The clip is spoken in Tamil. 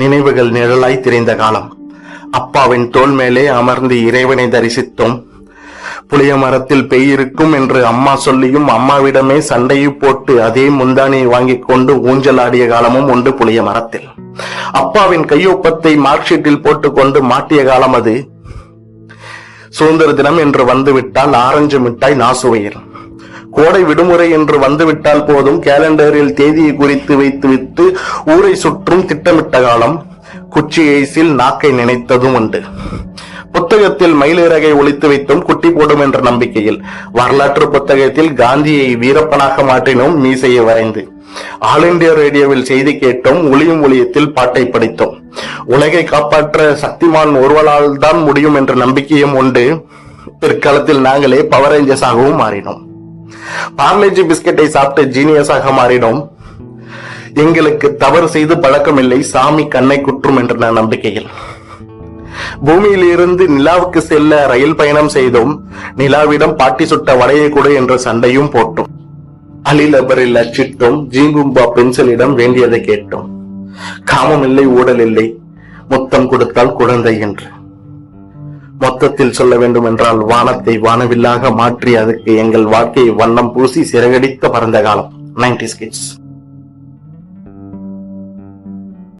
நினைவுகள் நிழலாய் திரிந்த காலம். அப்பாவின் தோல் மேலே அமர்ந்து இறைவனை தரிசித்தோம். புளிய மரத்தில் பெய் இருக்கும் என்று அம்மா சொல்லியும் அம்மாவிடமே சண்டையை போட்டு அதே முந்தானியை வாங்கிக் கொண்டு ஊஞ்சலாடிய காலமும் உண்டு புளிய மரத்தில். அப்பாவின் கையொப்பத்தை மார்க்ஷீட்டில் போட்டுக்கொண்டு மாட்டிய காலம் அது. சுதந்திர தினம் என்று வந்துவிட்டால் ஆரஞ்சு மிட்டாய் நாசுவையில் கோடை விடுமுறை என்று வந்துவிட்டால் போதும். கேலண்டரில் தேதியை குறித்து வைத்துவிட்டு ஊரை சுற்றும் திட்டமிட்ட காலம் குச்சி ஐஸில் நாக்கை நினைத்ததும் உண்டு. புத்தகத்தில் மயிலிறகை ஒழித்து வைத்தும் குட்டி போடும் என்ற நம்பிக்கையில் வரலாற்று புத்தகத்தில் காந்தியை வீரப்பனாக மாற்றினோம் மீசையை வரைந்து. ஆல் இண்டியா ரேடியோவில் செய்தி கேட்டோம் ஒளியும் ஒளியத்தில் பாட்டை படித்தோம். உலகை காப்பாற்ற சக்திமான் ஒருவனால் தான் முடியும் என்ற நம்பிக்கையும் உண்டு. பிற்காலத்தில் நாங்களே பவர் ரேஞ்சர்ஸாகவும் மாறினோம். பார்லேஜி பிஸ்கெட்டை சாப்பிட்டு ஜீனியஸாக மாறினோம். எங்களுக்கு தவறு செய்து பழக்கமில்லை சாமி கண்ணை குற்றும் என்ற நம்பிக்கையில். பூமியில் இருந்து நிலாவுக்கு செல்ல ரயில் பயணம் செய்தோம். நிலாவிடம் பாட்டி சுட்ட வடையை கொடு என்ற சண்டையும் போட்டோம். அலிலபரில் அச்சிட்டோம். ஜீங்கும்பா பென்சிலிடம் வேண்டியதை கேட்டோம். காமம் இல்லை ஊடல் இல்லை. முத்தம் கொடுத்தால் குழந்தை என்று. மொத்தத்தில் சொல்ல வேண்டும் என்றால் வானத்தை வானவில்லாக மாற்றி அதுக்கு எங்கள் வாழ்க்கையை வண்ணம் பூசி சிறகடித்த பறந்த காலம். Ninety kids.